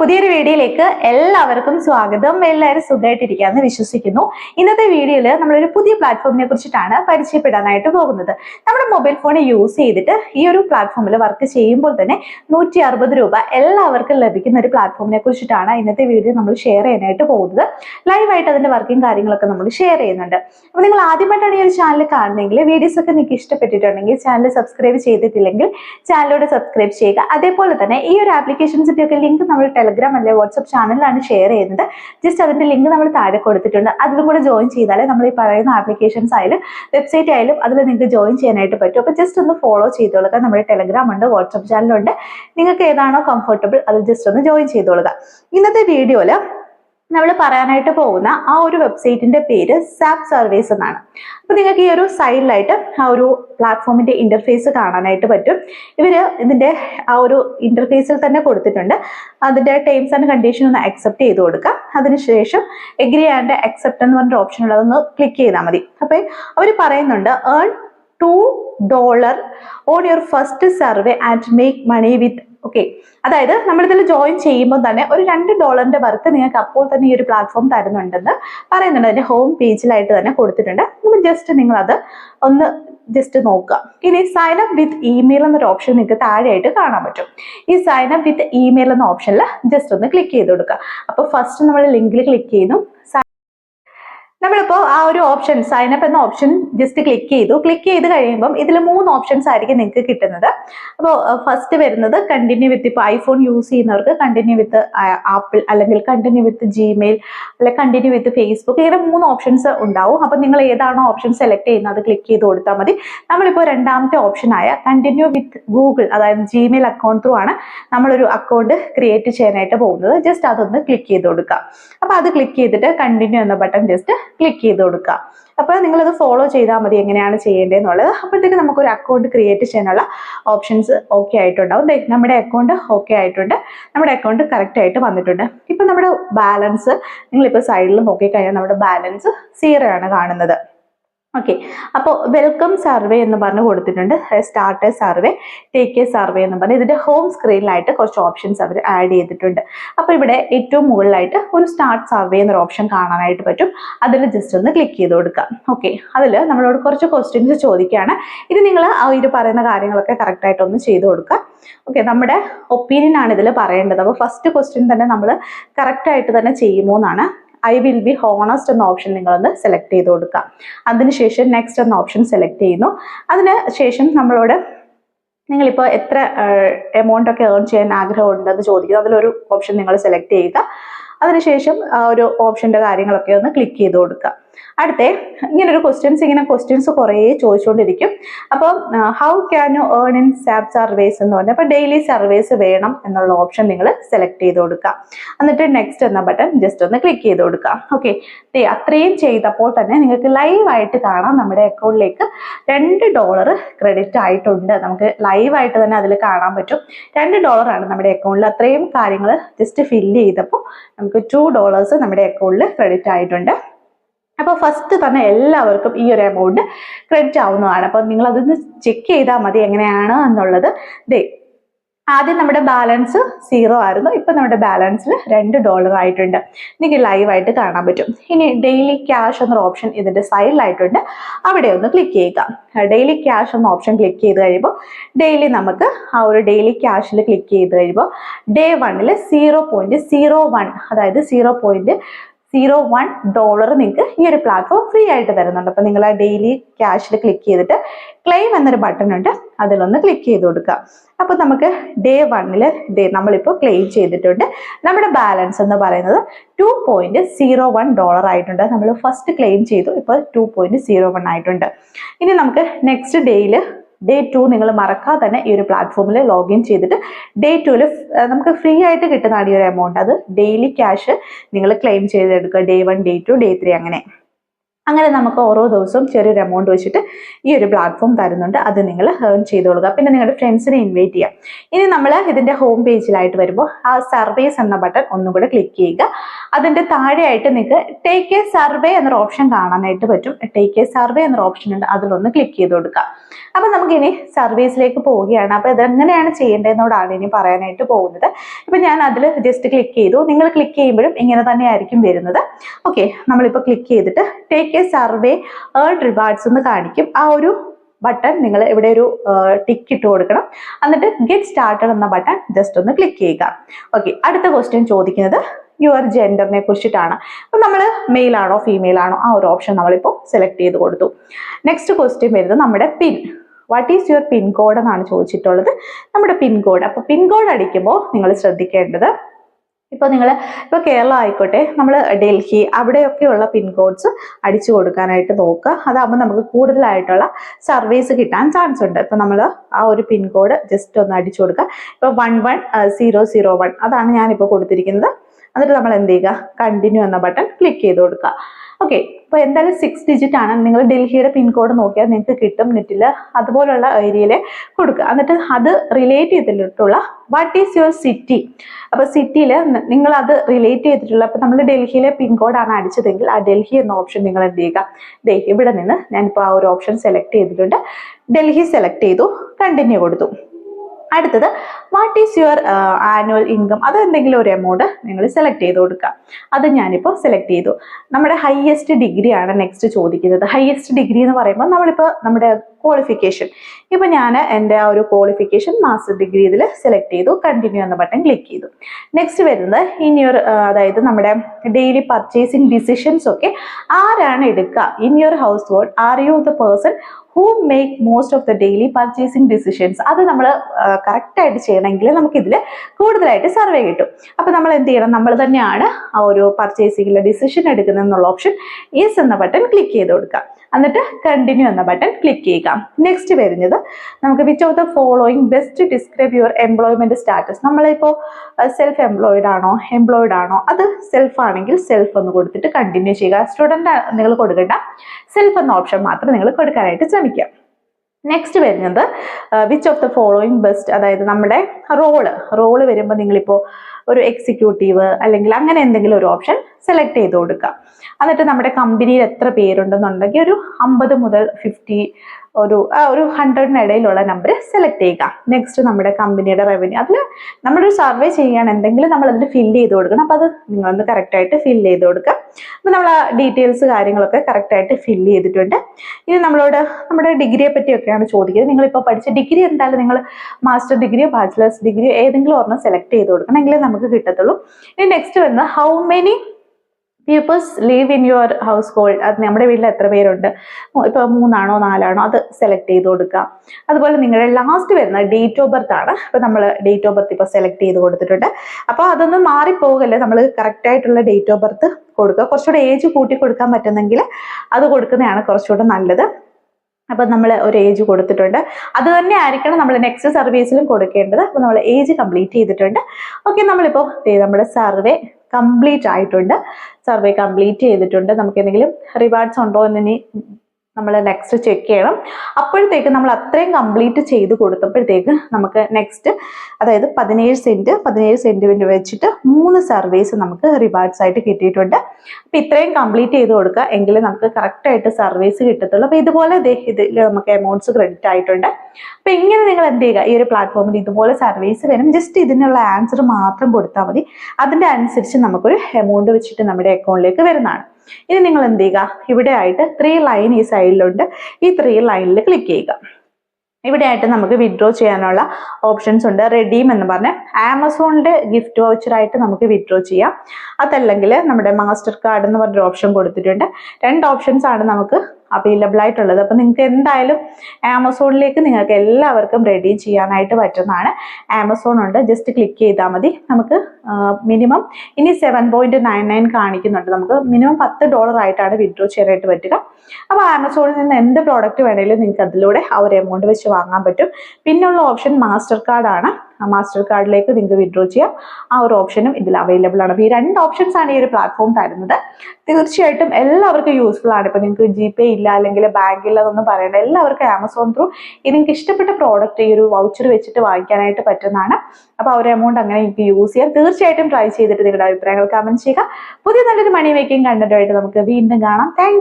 പുതിയൊരു വീഡിയോയിലേക്ക് എല്ലാവർക്കും സ്വാഗതം. എല്ലാവരും സുഖമായിട്ടിരിക്കാന്ന് വിശ്വസിക്കുന്നു. ഇന്നത്തെ വീഡിയോയിൽ നമ്മളൊരു പുതിയ പ്ലാറ്റ്ഫോമിനെ കുറിച്ചിട്ടാണ് പരിചയപ്പെടാനായിട്ട് പോകുന്നത്. നമ്മുടെ മൊബൈൽ ഫോൺ യൂസ് ചെയ്തിട്ട് ഈ ഒരു പ്ലാറ്റ്ഫോമിൽ വർക്ക് ചെയ്യുമ്പോൾ തന്നെ നൂറ്റി അറുപത് രൂപ എല്ലാവർക്കും ലഭിക്കുന്ന ഒരു പ്ലാറ്റ്ഫോമിനെ കുറിച്ചിട്ടാണ് ഇന്നത്തെ വീഡിയോ നമ്മൾ ഷെയർ ചെയ്യാനായിട്ട് പോകുന്നത്. ലൈവായിട്ട് അതിന്റെ വർക്കിംഗ് കാര്യങ്ങളൊക്കെ നമ്മൾ ഷെയർ ചെയ്യുന്നുണ്ട്. അപ്പോൾ നിങ്ങൾ ആദ്യമായിട്ടാണ് ഈ ഒരു ചാനൽ കാണുന്നതെങ്കിൽ വീഡിയോസ് ഒക്കെ നിങ്ങൾക്ക് ഇഷ്ടപ്പെട്ടിട്ടുണ്ടെങ്കിൽ ചാനൽ സബ്സ്ക്രൈബ് ചെയ്തിട്ടില്ലെങ്കിൽ ചാനലോട് സബ്സ്ക്രൈബ് ചെയ്യുക. അതേപോലെ തന്നെ ഈ ഒരു ആപ്ലിക്കേഷൻസിന്റെ ഒക്കെ ലിങ്ക് നമ്മൾ അല്ലെ വാട്സ്ആപ്പ് ചാനലിലാണ് ഷെയർ ചെയ്യുന്നത്. ജസ്റ്റ് അതിന്റെ ലിങ്ക് നമ്മൾ താഴെ കൊടുത്തിട്ടുണ്ട്. അതിലും കൂടെ ജോയിൻ ചെയ്താലേ നമ്മൾ ഈ പറയുന്ന ആപ്ലിക്കേഷൻസ് ആയാലും വെബ്സൈറ്റ് ആയാലും അതിൽ നിങ്ങൾക്ക് ജോയിൻ ചെയ്യാനായിട്ട് പറ്റും. അപ്പോൾ ജസ്റ്റ് ഒന്ന് ഫോളോ ചെയ്തോളുക. നമ്മുടെ ടെലഗ്രാം ഉണ്ട് വാട്സ്ആപ്പ് ചാനലുണ്ട് നിങ്ങൾക്ക് ഏതാണോ കംഫർട്ടബിൾ അതിൽ ജസ്റ്റ് ഒന്ന് ജോയിൻ ചെയ്തോളുക. ഇന്നത്തെ വീഡിയോയിൽ നമ്മൾ പറയാനായിട്ട് പോകുന്ന ആ ഒരു വെബ്സൈറ്റിന്റെ പേര് സാപ് സർവീസ് എന്നാണ്. അപ്പൊ നിങ്ങൾക്ക് ഈ ഒരു സൈഡിലായിട്ട് ആ ഒരു പ്ലാറ്റ്ഫോമിന്റെ ഇന്റർഫേസ് കാണാനായിട്ട് പറ്റും. ഇവർ ഇതിന്റെ ആ ഒരു ഇന്റർഫേസിൽ തന്നെ കൊടുത്തിട്ടുണ്ട്. അതിന്റെ ടേംസ് ആൻഡ് കണ്ടീഷൻ ഒന്ന് അക്സെപ്റ്റ് ചെയ്ത് കൊടുക്കുക അതിനുശേഷം എഗ്രി ആൻഡ് അക്സെപ്റ്റ് എന്ന് പറഞ്ഞ ഓപ്ഷൻ ഉള്ളതൊന്ന് ക്ലിക്ക് ചെയ്താൽ മതി. അപ്പൊ അവർ പറയുന്നുണ്ട് earn two dollar on your first survey and make money with okay അതായത് നമ്മൾ ഇതിൽ ജോയിൻ ചെയ്യുമ്പോൾ തന്നെ ഒരു രണ്ട് ഡോളറിന്റെ വർക്ക് നിങ്ങൾക്ക് അപ്പോൾ തന്നെ ഈ ഒരു പ്ലാറ്റ്ഫോം തരുന്നുണ്ടെന്ന് പറയുന്നുണ്ട്. അതിന്റെ ഹോം പേജിലായിട്ട് തന്നെ കൊടുത്തിട്ടുണ്ട്. നമ്മൾ ജസ്റ്റ് നിങ്ങൾ അത് ഒന്ന് ജസ്റ്റ് നോക്കുക. ഇനി സൈൻ അപ്പ് വിത്ത് ഇമെയിൽ എന്നൊരു ഓപ്ഷൻ നിങ്ങൾക്ക് താഴെയായിട്ട് കാണാൻ പറ്റും. ഈ സൈൻ അപ്പ് വിത്ത് ഇമെയിൽ എന്ന ഓപ്ഷനിൽ ജസ്റ്റ് ഒന്ന് ക്ലിക്ക് ചെയ്ത് കൊടുക്കുക. അപ്പോൾ ഫസ്റ്റ് നമ്മൾ ലിങ്കിൽ ക്ലിക്ക് ചെയ്യുന്നു. നമ്മളിപ്പോൾ ആ ഒരു ഓപ്ഷൻ സൈൻ അപ്പ് എന്ന ഓപ്ഷൻ ജസ്റ്റ് ക്ലിക്ക് ചെയ്തു. ക്ലിക്ക് ചെയ്ത് കഴിയുമ്പം ഇതിൽ മൂന്ന് ഓപ്ഷൻസ് ആയിരിക്കും നിങ്ങൾക്ക് കിട്ടുന്നത്. അപ്പോൾ ഫസ്റ്റ് വരുന്നത് കണ്ടിന്യൂ വിത്ത് ഇപ്പോൾ ഐഫോൺ യൂസ് ചെയ്യുന്നവർക്ക് കണ്ടിന്യൂ വിത്ത് ആപ്പിൾ അല്ലെങ്കിൽ കണ്ടിന്യൂ വിത്ത് ജിമെയിൽ അല്ലെങ്കിൽ കണ്ടിന്യൂ വിത്ത് ഫേസ്ബുക്ക് ഇങ്ങനെ മൂന്ന് ഓപ്ഷൻസ് ഉണ്ടാവും. അപ്പോൾ നിങ്ങൾ ഏതാണോ ഓപ്ഷൻ സെലക്ട് ചെയ്യുന്നത് അത് ക്ലിക്ക് ചെയ്ത് കൊടുത്താൽ മതി. നമ്മളിപ്പോൾ രണ്ടാമത്തെ ഓപ്ഷൻ ആയ കണ്ടിന്യൂ വിത്ത് ഗൂഗിൾ അതായത് ജിമെയിൽ അക്കൗണ്ട് ത്രൂ ആണ് നമ്മളൊരു അക്കൗണ്ട് ക്രിയേറ്റ് ചെയ്യാനായിട്ട് പോകുന്നത്. ജസ്റ്റ് അതൊന്ന് ക്ലിക്ക് ചെയ്ത് കൊടുക്കുക അപ്പോൾ അത് ക്ലിക്ക് ചെയ്തിട്ട് കണ്ടിന്യൂ എന്ന ബട്ടൺ ജസ്റ്റ് ക്ലിക്ക് ചെയ്ത് കൊടുക്കുക. അപ്പോൾ നിങ്ങളത് ഫോളോ ചെയ്താൽ മതി എങ്ങനെയാണ് ചെയ്യേണ്ടതെന്നുള്ളത്. അപ്പോഴത്തേക്ക് നമുക്കൊരു അക്കൗണ്ട് ക്രിയേറ്റ് ചെയ്യാനുള്ള ഓപ്ഷൻസ് ഓക്കെ ആയിട്ടുണ്ടാവും. നമ്മുടെ അക്കൗണ്ട് ഓക്കെ ആയിട്ടുണ്ട്. നമ്മുടെ അക്കൗണ്ട് കറക്റ്റ് ആയിട്ട് വന്നിട്ടുണ്ട്. ഇപ്പം നമ്മുടെ ബാലൻസ് നിങ്ങളിപ്പോൾ സൈഡിൽ നോക്കിക്കഴിഞ്ഞാൽ നമ്മുടെ ബാലൻസ് സീറോ ആണ് കാണുന്നത്. ഓക്കെ അപ്പോൾ വെൽക്കം സർവേ എന്ന് പറഞ്ഞ് കൊടുത്തിട്ടുണ്ട്. Start a survey take a survey എന്ന് പറഞ്ഞ്. ഇതിന്റെ ഹോം സ്ക്രീനിലായിട്ട് കുറച്ച് ഓപ്ഷൻസ് അവർ ആഡ് ചെയ്തിട്ടുണ്ട്. അപ്പോൾ ഇവിടെ ഏറ്റവും മുകളിലായിട്ട് ഒരു സ്റ്റാർട്ട് സർവേ എന്നൊരു ഓപ്ഷൻ കാണാനായിട്ട് പറ്റും. അതിൽ ജസ്റ്റ് ഒന്ന് ക്ലിക്ക് ചെയ്ത് കൊടുക്കുക. ഓക്കെ അതിൽ നമ്മളോട് കുറച്ച് ക്വസ്റ്റ്യൻസ് ചോദിക്കുകയാണ്. ഇത് നിങ്ങൾ ഇത് പറയുന്ന കാര്യങ്ങളൊക്കെ കറക്റ്റായിട്ടൊന്ന് ചെയ്ത് കൊടുക്കുക. ഓക്കെ നമ്മുടെ ഒപ്പീനിയൻ ആണ് ഇതിൽ പറയേണ്ടത്. അപ്പോൾ ഫസ്റ്റ് ക്വസ്റ്റ്യൻ തന്നെ നമ്മൾ കറക്റ്റായിട്ട് തന്നെ ചെയ്യുമോ എന്നാണ് ഐ വിൽ ബി ഹോണസ്റ്റ് എന്ന ഓപ്ഷൻ നിങ്ങളൊന്ന് സെലക്ട് ചെയ്ത് കൊടുക്കുക അതിനുശേഷം നെക്സ്റ്റ് എന്ന ഓപ്ഷൻ സെലക്ട് ചെയ്യുന്നു. അതിന് ശേഷം നമ്മളോട് നിങ്ങളിപ്പോൾ എത്ര എമൗണ്ട് ഒക്കെ ഏൺ ചെയ്യാൻ ആഗ്രഹമുണ്ടെന്ന് ചോദിക്കുന്നു. അതിലൊരു ഓപ്ഷൻ നിങ്ങൾ സെലക്ട് ചെയ്യുക. അതിനുശേഷം ഒരു ഓപ്ഷന്റെ കാര്യങ്ങളൊക്കെ ഒന്ന് ക്ലിക്ക് ചെയ്ത് കൊടുക്കുക. അടുത്ത ഇങ്ങനൊരു ക്വസ്റ്റ്യൻസ് ഇങ്ങനെ ക്വസ്റ്റ്യൻസ് കുറേ ചോദിച്ചുകൊണ്ടിരിക്കും അപ്പം how can you earn in Zap surveys എന്ന് പറഞ്ഞാൽ അപ്പോൾ ഡെയിലി സർവേസ് വേണം എന്നുള്ള ഓപ്ഷൻ നിങ്ങൾ സെലക്ട് ചെയ്ത് കൊടുക്കുക. എന്നിട്ട് നെക്സ്റ്റ് എന്ന ബട്ടൺ ജസ്റ്റ് ഒന്ന് ക്ലിക്ക് ചെയ്ത് കൊടുക്കുക. ഓക്കെ അത്രയും ചെയ്തപ്പോൾ തന്നെ നിങ്ങൾക്ക് ലൈവായിട്ട് കാണാം. നമ്മുടെ അക്കൗണ്ടിലേക്ക് രണ്ട് ഡോളർ ക്രെഡിറ്റ് ആയിട്ടുണ്ട്. നമുക്ക് ലൈവായിട്ട് തന്നെ അതിൽ കാണാൻ പറ്റും. രണ്ട് ഡോളറാണ് നമ്മുടെ അക്കൗണ്ടിൽ അത്രയും കാര്യങ്ങൾ ജസ്റ്റ് ഫില്ല് ചെയ്തപ്പോൾ നമുക്ക് ടു ഡോളേഴ്സ് നമ്മുടെ അക്കൗണ്ടിൽ ക്രെഡിറ്റ് ആയിട്ടുണ്ട്. അപ്പോൾ ഫസ്റ്റ് തന്നെ എല്ലാവർക്കും ഈ ഒരു എമൗണ്ട് ക്രെഡിറ്റ് ആവുന്നതാണ്. അപ്പോൾ നിങ്ങൾ അതൊന്ന് ചെക്ക് ചെയ്താൽ മതി എങ്ങനെയാണ് എന്നുള്ളത്. ദേ ആദ്യം നമ്മുടെ ബാലൻസ് സീറോ ആയിരുന്നു. ഇപ്പം നമ്മുടെ ബാലൻസിൽ രണ്ട് ഡോളർ ആയിട്ടുണ്ട്. നിങ്ങൾക്ക് ലൈവായിട്ട് കാണാൻ പറ്റും. ഇനി ഡെയിലി ക്യാഷ് എന്നൊരു ഓപ്ഷൻ ഇതിന്റെ സൈഡിലായിട്ടുണ്ട് അവിടെ ഒന്ന് ക്ലിക്ക് ചെയ്യുക. ഡെയിലി ക്യാഷ് എന്ന ഓപ്ഷൻ ക്ലിക്ക് ചെയ്ത് കഴിയുമ്പോൾ ഡെയിലി നമുക്ക് ആ ഒരു ഡെയിലി ക്യാഷിൽ ക്ലിക്ക് ചെയ്ത് കഴിയുമ്പോൾ ഡേ വണ്ണിൽ സീറോ പോയിന്റ് സീറോ വൺ അതായത് സീറോ സീറോ വൺ ഡോളർ നിങ്ങൾക്ക് ഈ ഒരു പ്ലാറ്റ്ഫോം ഫ്രീ ആയിട്ട് തരുന്നുണ്ട്. അപ്പോൾ നിങ്ങൾ ആ ഡെയിലി ക്യാഷിൽ ക്ലിക്ക് ചെയ്തിട്ട് ക്ലെയിം എന്നൊരു ബട്ടൺ ഉണ്ട്. അതിലൊന്ന് ക്ലിക്ക് ചെയ്ത് കൊടുക്കുക. അപ്പോൾ നമുക്ക് ഡേ വണ്ണിൽ ഡേ നമ്മളിപ്പോൾ ക്ലെയിം ചെയ്തിട്ടുണ്ട്. നമ്മുടെ ബാലൻസ് എന്ന് പറയുന്നത് two point zero one dollar ആയിട്ടുണ്ട്. നമ്മൾ ഫസ്റ്റ് ക്ലെയിം ചെയ്തു. ഇപ്പോൾ ടു പോയിന്റ് സീറോ വൺ ആയിട്ടുണ്ട്. ഇനി നമുക്ക് നെക്സ്റ്റ് ഡേയിൽ ഡേ ടു നിങ്ങൾ മറക്കാതെ തന്നെ ഈ ഒരു പ്ലാറ്റ്ഫോമിൽ ലോഗിൻ ചെയ്തിട്ട് ഡേ ടുവിൽ നമുക്ക് ഫ്രീ ആയിട്ട് കിട്ടുന്നതാണ് ഈ ഒരു എമൗണ്ട് അത് ഡെയിലി ക്യാഷ് നിങ്ങൾ ക്ലെയിം ചെയ്തെടുക്കുക. Day one day two day three അങ്ങനെ. അങ്ങനെ നമുക്ക് ഓരോ ദിവസവും ചെറിയൊരു എമൗണ്ട് വെച്ചിട്ട് ഈ ഒരു പ്ലാറ്റ്ഫോം തരുന്നുണ്ട്. അത് നിങ്ങൾ ഏൺ ചെയ്ത് കൊടുക്കുക പിന്നെ നിങ്ങളുടെ ഫ്രണ്ട്സിനെ ഇൻവൈറ്റ് ചെയ്യാം. ഇനി നമ്മൾ ഇതിന്റെ ഹോം പേജിലായിട്ട് വരുമ്പോൾ ആ സർവേസ് എന്ന ബട്ടൺ ഒന്നും കൂടെ ക്ലിക്ക് ചെയ്യുക. അതിന്റെ താഴെയായിട്ട് നിങ്ങൾക്ക് ടേക്ക് എ സർവേ എന്നൊരു ഓപ്ഷൻ കാണാനായിട്ട് പറ്റും. ടേക്ക് എ സർവേ എന്നൊരു ഓപ്ഷൻ ഉണ്ട്. അതിലൊന്ന് ക്ലിക്ക് ചെയ്ത് കൊടുക്കുക. അപ്പം നമുക്കിനി സർവീസിലേക്ക് പോവുകയാണ്. അപ്പോൾ ഇതെങ്ങനെയാണ് ചെയ്യേണ്ടതെന്നോടാണ് ഇനി പറയാനായിട്ട് പോകുന്നത്. ഇപ്പം ഞാൻ അതിൽ ജസ്റ്റ് ക്ലിക്ക് ചെയ്തു. നിങ്ങൾ ക്ലിക്ക് ചെയ്യുമ്പോഴും ഇങ്ങനെ തന്നെയായിരിക്കും വരുന്നത്. ഓക്കെ നമ്മളിപ്പോൾ ക്ലിക്ക് ചെയ്തിട്ട് take a survey earn rewards എന്ന് കാണിക്കും. ആ ഒരു ബട്ടൺ നിങ്ങൾ ഇവിടെ ഒരു ടിക്ക് ഇട്ട് കൊടുക്കണം. എന്നിട്ട് ഗെറ്റ് സ്റ്റാർട്ടഡ് എന്ന ബട്ടൺ ജസ്റ്റ് ഒന്ന് ക്ലിക്ക് ചെയ്യുക. ഓക്കെ അടുത്ത ക്വസ്റ്റ്യൻ ചോദിക്കുന്നത് യുവർ ജെൻഡറിനെ കുറിച്ചിട്ടാണ്. അപ്പം നമ്മൾ മെയിൽ ആണോ ഫീമെയിൽ ആണോ ആ ഒരു ഓപ്ഷൻ നമ്മളിപ്പോൾ സെലക്ട് ചെയ്ത് കൊടുത്തു. നെക്സ്റ്റ് ക്വസ്റ്റ്യൻ വരുന്നത് നമ്മുടെ pin what is your pin code എന്നാണ് ചോദിച്ചിട്ടുള്ളത്. നമ്മുടെ പിൻ കോഡ് അപ്പോൾ പിൻ കോഡ് അടിക്കുമ്പോൾ നിങ്ങൾ ശ്രദ്ധിക്കേണ്ടത് ഇപ്പോൾ നിങ്ങൾ ഇപ്പോൾ കേരളം ആയിക്കോട്ടെ നമ്മൾ ഡൽഹി അവിടെയൊക്കെയുള്ള പിൻകോഡ്സ് അടിച്ചു കൊടുക്കാനായിട്ട് നോക്കുക. അതാകുമ്പോൾ നമുക്ക് കൂടുതലായിട്ടുള്ള സർവീസ് കിട്ടാൻ ചാൻസ് ഉണ്ട്. ഇപ്പോൾ നമ്മൾ ആ ഒരു പിൻകോഡ് ജസ്റ്റ് ഒന്ന് അടിച്ചു കൊടുക്കുക. ഇപ്പോൾ one one zero zero one അതാണ് ഞാനിപ്പോൾ കൊടുത്തിരിക്കുന്നത്. എന്നിട്ട് നമ്മൾ എന്ത് ചെയ്യുക? കണ്ടിന്യൂ എന്ന ബട്ടൺ ക്ലിക്ക് ചെയ്ത് കൊടുക്കുക. ഓക്കെ അപ്പോൾ എന്തായാലും സിക്സ് ഡിജിറ്റ് ആണ്. നിങ്ങൾ ഡൽഹിയുടെ പിൻകോഡ് നോക്കിയാൽ നിങ്ങൾക്ക് കിട്ടും നെറ്റിൽ അതുപോലുള്ള ഏരിയയിൽ കൊടുക്കുക. എന്നിട്ട് അത് റിലേറ്റ് ചെയ്തിട്ടുള്ള വാട്ട് ഈസ് യുവർ സിറ്റി അപ്പോൾ സിറ്റിയിൽ നിങ്ങൾ അത് റിലേറ്റ് ചെയ്തിട്ടുള്ള അപ്പോൾ നമ്മൾ ഡൽഹിയിലെ പിൻകോഡാണ് അടിച്ചതെങ്കിൽ ആ ഡൽഹി എന്ന ഓപ്ഷൻ നിങ്ങൾ എന്ത് ചെയ്യുക? ദേ ഇവിടെ നിന്ന് ഞാനിപ്പോൾ ആ ഒരു ഓപ്ഷൻ സെലക്ട് ചെയ്തിട്ടുണ്ട്. ഡൽഹി സെലക്ട് ചെയ്തു കണ്ടിന്യൂ കൊടുത്തു. അടുത്തത് what is your annual income അത് എന്തെങ്കിലും ഒരു എമൗണ്ട് നിങ്ങൾ സെലക്ട് ചെയ്ത് കൊടുക്കുക. അത് ഞാനിപ്പോൾ സെലക്ട് ചെയ്തു. നമ്മുടെ ഹയസ്റ്റ് ഡിഗ്രിയാണ് നെക്സ്റ്റ് ചോദിക്കുന്നത്. ഹയസ്റ്റ് ഡിഗ്രി എന്ന് പറയുമ്പോൾ നമ്മളിപ്പോൾ നമ്മുടെ ക്വാളിഫിക്കേഷൻ ഇപ്പോൾ ഞാൻ എന്റെ ആ ഒരു ക്വാളിഫിക്കേഷൻ മാസ്റ്റർ ഡിഗ്രി ഇതിൽ സെലക്ട് ചെയ്തു. കണ്ടിന്യൂ എന്ന ബട്ടൺ ക്ലിക്ക് ചെയ്തു. നെക്സ്റ്റ് വരുന്നത് ഇൻ യുവർ അതായത് നമ്മുടെ ഡെയിലി പർച്ചേസിങ് ഡിസിഷൻസ് ഒക്കെ ആരാണ് എടുക്കുക? In your household are you the person who make most of the daily purchasing decisions അത് നമ്മൾ കറക്റ്റായിട്ട് ചെയ്യണമെങ്കിൽ നമുക്കിതിൽ കൂടുതലായിട്ട് സർവേ കിട്ടും. അപ്പോൾ നമ്മൾ എന്ത് ചെയ്യണം? നമ്മൾ തന്നെയാണ് ആ ഒരു പർച്ചേസിങ്ങിലെ ഡിസിഷൻ എടുക്കുന്നത് എന്നുള്ള ഓപ്ഷൻ യെസ് എന്ന ബട്ടൺ ക്ലിക്ക് ചെയ്ത് കൊടുക്കുക. എന്നിട്ട് കണ്ടിന്യൂ എന്ന ബട്ടൺ ക്ലിക്ക് ചെയ്യുക. നെക്സ്റ്റ് വരുന്നത് നമുക്ക് which of the following best describe your employment status നമ്മളിപ്പോൾ സെൽഫ് എംപ്ലോയിഡ് ആണോ എംപ്ലോയിഡ് ആണോ? അത് സെൽഫ് ആണെങ്കിൽ സെൽഫ് എന്ന് കൊടുത്തിട്ട് കണ്ടിന്യൂ ചെയ്യുക. സ്റ്റുഡന്റ് നിങ്ങൾ കൊടുക്കേണ്ട സെൽഫ് എന്ന ഓപ്ഷൻ മാത്രം നിങ്ങൾ കൊടുക്കാനായിട്ട് ശ്രമിക്കുക. നെക്സ്റ്റ് വരുന്നത് which of the following best അതായത് നമ്മുടെ റോൾ റോൾ വരുമ്പോൾ നിങ്ങളിപ്പോൾ ഒരു എക്സിക്യൂട്ടീവ് അല്ലെങ്കിൽ അങ്ങനെ എന്തെങ്കിലും ഒരു ഓപ്ഷൻ സെലക്ട് ചെയ്ത് കൊടുക്കുക എന്നിട്ട് നമ്മുടെ കമ്പനിയിൽ എത്ര പേരുണ്ടെന്നുണ്ടെങ്കിൽ ഒരു അമ്പത് മുതൽ ഫിഫ്റ്റി ഒരു ഒരു ഹൺഡ്രഡിന് ഇടയിലുള്ള നമ്പർ സെലക്ട് ചെയ്യുക. നെക്സ്റ്റ് നമ്മുടെ കമ്പനിയുടെ റവന്യൂ അതിൽ നമ്മളൊരു സർവേ ചെയ്യുകയാണ്. എന്തെങ്കിലും നമ്മൾ അതിൽ ഫില്ല് ചെയ്ത് കൊടുക്കണം. അപ്പോൾ അത് നിങ്ങളൊന്ന് കറക്റ്റായിട്ട് ഫില്ല് ചെയ്ത് കൊടുക്കുക. അപ്പോൾ നമ്മൾ ആ ഡീറ്റെയിൽസ് കാര്യങ്ങളൊക്കെ കറക്റ്റായിട്ട് ഫില്ല് ചെയ്തിട്ടുണ്ട്. ഇനി നമ്മളോട് നമ്മുടെ ഡിഗ്രിയെ പറ്റിയൊക്കെയാണ് ചോദിക്കുന്നത്. നിങ്ങളിപ്പോൾ പഠിച്ച ഡിഗ്രി എന്തായാലും നിങ്ങൾ മാസ്റ്റർ ഡിഗ്രിയോ ബാച്ചിലേഴ്സ് ഡിഗ്രിയോ ഏതെങ്കിലും ഒരെണ്ണം സെലക്ട് ചെയ്ത് കൊടുക്കണം എങ്കിലേ നമുക്ക് കിട്ടത്തുള്ളൂ. ഇനി നെക്സ്റ്റ് വരുന്നത് how many peoples live in your household അത് നമ്മുടെ വീട്ടിൽ എത്ര പേരുണ്ട്? ഇപ്പോൾ മൂന്നാണോ നാലാണോ? അത് സെലക്ട് ചെയ്ത് കൊടുക്കുക. അതുപോലെ നിങ്ങളുടെ ലാസ്റ്റ് വരുന്ന ഡേറ്റ് ഓഫ് ബർത്ത് ആണ്. അപ്പോൾ നമ്മൾ ഡേറ്റ് ഓഫ് ബർത്ത് ഇപ്പോൾ സെലക്ട് ചെയ്ത് കൊടുത്തിട്ടുണ്ട്. അപ്പോൾ അതൊന്നും മാറിപ്പോകല്ലേ? നമ്മൾ കറക്റ്റ് ആയിട്ടുള്ള ഡേറ്റ് ഓഫ് ബർത്ത് കൊടുക്കുക. കുറച്ചുകൂടെ ഏജ് കൂട്ടി കൊടുക്കാൻ പറ്റുന്നെങ്കിൽ അത് കൊടുക്കുന്നതാണ് കുറച്ചുകൂടെ നല്ലത്. അപ്പം നമ്മൾ ഒരു ഏജ് കൊടുത്തിട്ടുണ്ട്. അത് തന്നെ ആയിരിക്കണം നമ്മൾ നെക്സ്റ്റ് സർവീസിലും കൊടുക്കേണ്ടത്. അപ്പോൾ നമ്മൾ ഏജ് കംപ്ലീറ്റ് ചെയ്തിട്ടുണ്ട്. ഓക്കെ നമ്മളിപ്പോൾ നമ്മുടെ സർവേ കംപ്ലീറ്റ് ആയിട്ടുണ്ട്. സർവേ കംപ്ലീറ്റ് ചെയ്തിട്ടുണ്ട്. നമുക്ക് എന്തെങ്കിലും റിവാർഡ്സ് ഉണ്ടോ എന്ന് ഇനി നമ്മൾ നെക്സ്റ്റ് ചെക്ക് ചെയ്യണം. അപ്പോഴത്തേക്ക് നമ്മൾ അത്രയും കംപ്ലീറ്റ് ചെയ്ത് കൊടുത്തപ്പോഴത്തേക്ക് നമുക്ക് നെക്സ്റ്റ് അതായത് പതിനേഴ് സെന്റ് പതിനേഴ് സെന്റിമെന്റ് വെച്ചിട്ട് മൂന്ന് സർവീസ് നമുക്ക് റിവാർഡ്സ് ആയിട്ട് കിട്ടിയിട്ടുണ്ട്. അപ്പം ഇത്രയും കംപ്ലീറ്റ് ചെയ്ത് കൊടുക്കുക എങ്കിൽ നമുക്ക് കറക്റ്റായിട്ട് സർവീസ് കിട്ടത്തുള്ളൂ. അപ്പോൾ ഇതുപോലെ ഇതിൽ നമുക്ക് എമൗണ്ട്സ് ക്രെഡിറ്റ് ആയിട്ടുണ്ട്. അപ്പം ഇങ്ങനെ നിങ്ങൾ എന്ത് ചെയ്യുക? ഈ ഒരു പ്ലാറ്റ്ഫോമിൽ ഇതുപോലെ സർവീസ് വരും. ജസ്റ്റ് ഇതിനുള്ള ആൻസർ മാത്രം കൊടുത്താൽ മതി. അതിന്റെ അനുസരിച്ച് നമുക്കൊരു എമൗണ്ട് വെച്ചിട്ട് നമ്മുടെ അക്കൗണ്ടിലേക്ക് വരുന്നതാണ്. ഇനി നിങ്ങൾ എന്ത് ചെയ്യുക? ഇവിടെ ആയിട്ട് ത്രീ ലൈൻ ഈ സൈഡിലുണ്ട് ഈ ത്രീ ലൈനിൽ ക്ലിക്ക് ചെയ്യുക. ഇവിടെ ആയിട്ട് നമുക്ക് വിഡ്രോ ചെയ്യാനുള്ള ഓപ്ഷൻസ് ഉണ്ട്. റെഡീം എന്ന് പറഞ്ഞ ആമസോണിന്റെ ഗിഫ്റ്റ് വൗച്ചറായിട്ട് നമുക്ക് വിഡ്രോ ചെയ്യാം. അതല്ലെങ്കിൽ നമ്മുടെ മാസ്റ്റർ കാർഡ് എന്ന് പറഞ്ഞൊരു ഓപ്ഷൻ കൊടുത്തിട്ടുണ്ട്. രണ്ട് ഓപ്ഷൻസ് ആണ് നമുക്ക് അവൈലബിൾ ആയിട്ടുള്ളത്. അപ്പം നിങ്ങൾക്ക് എന്തായാലും ആമസോണിലേക്ക് നിങ്ങൾക്ക് എല്ലാവർക്കും റെഡി ചെയ്യാനായിട്ട് പറ്റുന്നതാണ്. ആമസോൺ ഉണ്ട്. ജസ്റ്റ് ക്ലിക്ക് ചെയ്താൽ മതി. നമുക്ക് മിനിമം ഇനി സെവൻ പോയിന്റ് നയൻ നയൻ കാണിക്കുന്നുണ്ട്. നമുക്ക് മിനിമം പത്ത് ഡോളർ ആയിട്ടാണ് വിഡ്രോ ചെയ്യാനായിട്ട് പറ്റുക. അപ്പോൾ ആമസോണിൽ നിന്ന് എന്ത് പ്രോഡക്റ്റ് വേണമെങ്കിലും നിങ്ങൾക്ക് അതിലൂടെ ആ ഒരു എമൗണ്ട് വെച്ച് വാങ്ങാൻ പറ്റും. പിന്നുള്ള ഓപ്ഷൻ മാസ്റ്റർ കാർഡാണ് മാസ്റ്റർ കാർഡിലേക്ക് നിങ്ങൾക്ക് വിഡ്രോ ചെയ്യാം. ആ ഒരു ഓപ്ഷനും ഇതിൽ അവൈലബിൾ ആണ്. അപ്പോൾ ഈ രണ്ട് ഓപ്ഷൻസ് ആണ് ഈ ഒരു പ്ലാറ്റ്ഫോം തരുന്നത്. തീർച്ചയായിട്ടും എല്ലാവർക്കും യൂസ്ഫുൾ ആണ്. ഇപ്പൊ നിങ്ങൾക്ക് ജി പേ ഇല്ല അല്ലെങ്കിൽ ബാങ്ക് ഇല്ല എന്നൊന്നും പറയണ്ട. എല്ലാവർക്കും ആമസോൺ ത്രൂ നിങ്ങൾക്ക് ഇഷ്ടപ്പെട്ട പ്രോഡക്റ്റ് ഈ ഒരു വൗച്ചർ വെച്ചിട്ട് വാങ്ങിക്കാനായിട്ട് പറ്റുന്നതാണ്. അപ്പോൾ ആ ഒരു എമൗണ്ട് അങ്ങനെ നിങ്ങൾക്ക് യൂസ് ചെയ്യാം. തീർച്ചയായിട്ടും ട്രൈ ചെയ്തിട്ട് നിങ്ങളുടെ അഭിപ്രായങ്ങൾ കമന്റ് ചെയ്യുക. പുതിയ നല്ലൊരു മണി മേക്കിംഗ് കണ്ടന്റുമായിട്ട് നമുക്ക് വീണ്ടും കാണാം. താങ്ക്